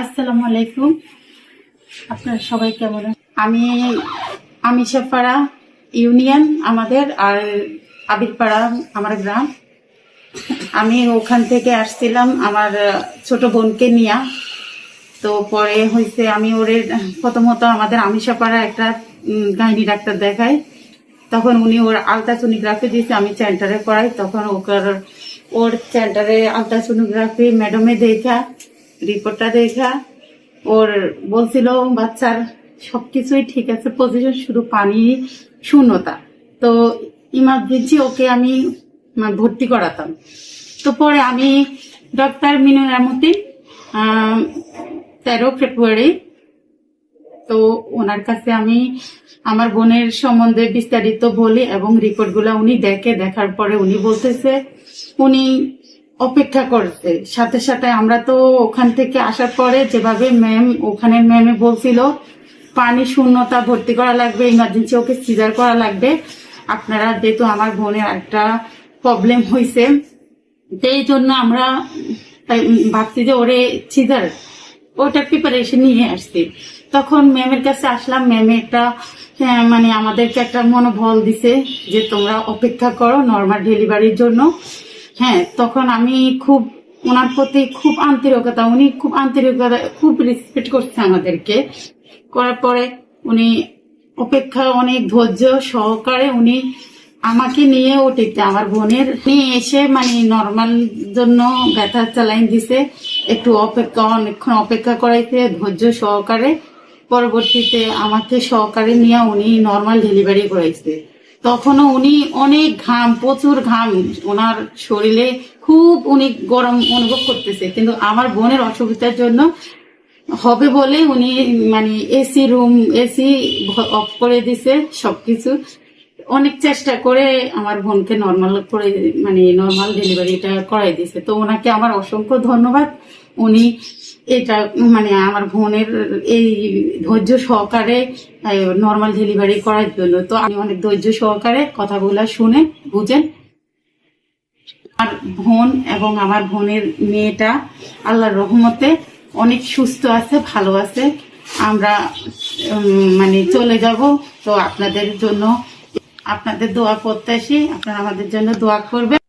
আসসালামু আলাইকুম। আপনারা সবাই কেমন? আমি আমিষাপাড়া ইউনিয়ন আমাদের আর আবিরপাড়া আমার গ্রাম। আমি ওখান থেকে আসছিলাম আমার ছোট বোনকে নিয়ে। তো পরে হয়েছে আমি ওরে প্রথমত আমাদের আমিষাপাড়া একটা গাইনি ডাক্তার দেখাই তখন উনি ওর আলট্রাসোনোগ্রাফি দিয়েছে, আমি সেন্টারে করাই তখন ওর ওর সেন্টারে আলট্রাসোনোগ্রাফি ম্যাডামে দেখা। রিপোর্টটা দেখা। ওর বলছিল, বাচ্চার সবকিছুই ঠিক আছে পজিশন শুধু পানি, শূন্যতা। তো ইমার্জেন্সি ওকে আমি মানে ভর্তি করাতাম। তো পরে আমি ডক্টর মিনু রামতি তেরো ফেব্রুয়ারি, তো ওনার কাছে আমি আমার বোনের সম্বন্ধে বিস্তারিত বলি এবং রিপোর্টগুলো উনি দেখে, দেখার পরে উনি বলতেছে, উনি অপেক্ষা করতে সাথে সাথে আমরা তো ওখান থেকে আসার পরে যেভাবে ম্যাম ওখানে ম্যামে বলছিল পানি শূন্যতা ভর্তি করা লাগবে ইমার্জেন্সি ওকে সিজার করা লাগবে। আপনারা যেহেতু আমার বোনের একটা প্রবলেম হয়েছে এই জন্য আমরা ভাবছি যে ওরে সিজার ওটার প্রিপারেশন নিয়ে আসছি। তখন ম্যামের কাছে আসলাম ম্যামে একটা হ্যাঁ, মানে আমাদেরকে একটা মনোবল দিছে যে তোমরা অপেক্ষা করো নর্মাল ডেলিভারির জন্য। হ্যাঁ তখন আমি খুব ওনার প্রতি খুব আন্তরিকতা, উনি খুব আন্তরিকতা, খুব রেসপেক্ট করছে আমাদেরকে। করার পরে উনি অপেক্ষা অনেক ধৈর্য সহকারে উনি আমাকে নিয়ে ওটিতে আমার বোনের। নিয়ে এসে মানে নর্মাল জন্য ব্যথা চালাইন দিছে, একটু অপেক্ষা, অনেকক্ষণ অপেক্ষা করাইছে, ধৈর্য সহকারে। পরবর্তীতে আমাকে সহকারে নিয়ে উনি নর্মাল ডেলিভারি করাইছে। তখনও উনি অনেক ঘাম, প্রচুর ঘাম ওনার শরীরে। খুব উনি গরম অনুভব করতেছে। কিন্তু আমার বোনের অসুবিধার জন্য হবে বলে উনি মানে এসি রুম, এসি অফ করে দিছে সবকিছু। অনেক চেষ্টা করে আমার বোনকে নর্মাল করে মানে নর্মাল ডেলিভারিটা করাই দিছে। তো ওনাকে আমার অসংখ্য ধন্যবাদ। উনি এটা মানে আমার বোনের এই ধৈর্য সহকারে নর্মাল ডেলিভারি করার জন্য। তো আমি অনেক ধৈর্য সহকারে কথাগুলো শুনে বুঝেন আমার বোন এবং আমার বোনের মেয়েটা আল্লাহর রহমতে অনেক সুস্থ আছে, ভালো আছে। আমরা মানে চলে যাব। তো আপনাদের জন্য, আপনাদের দোয়া করতে আসি আপনারা আমাদের জন্য দোয়া করবেন।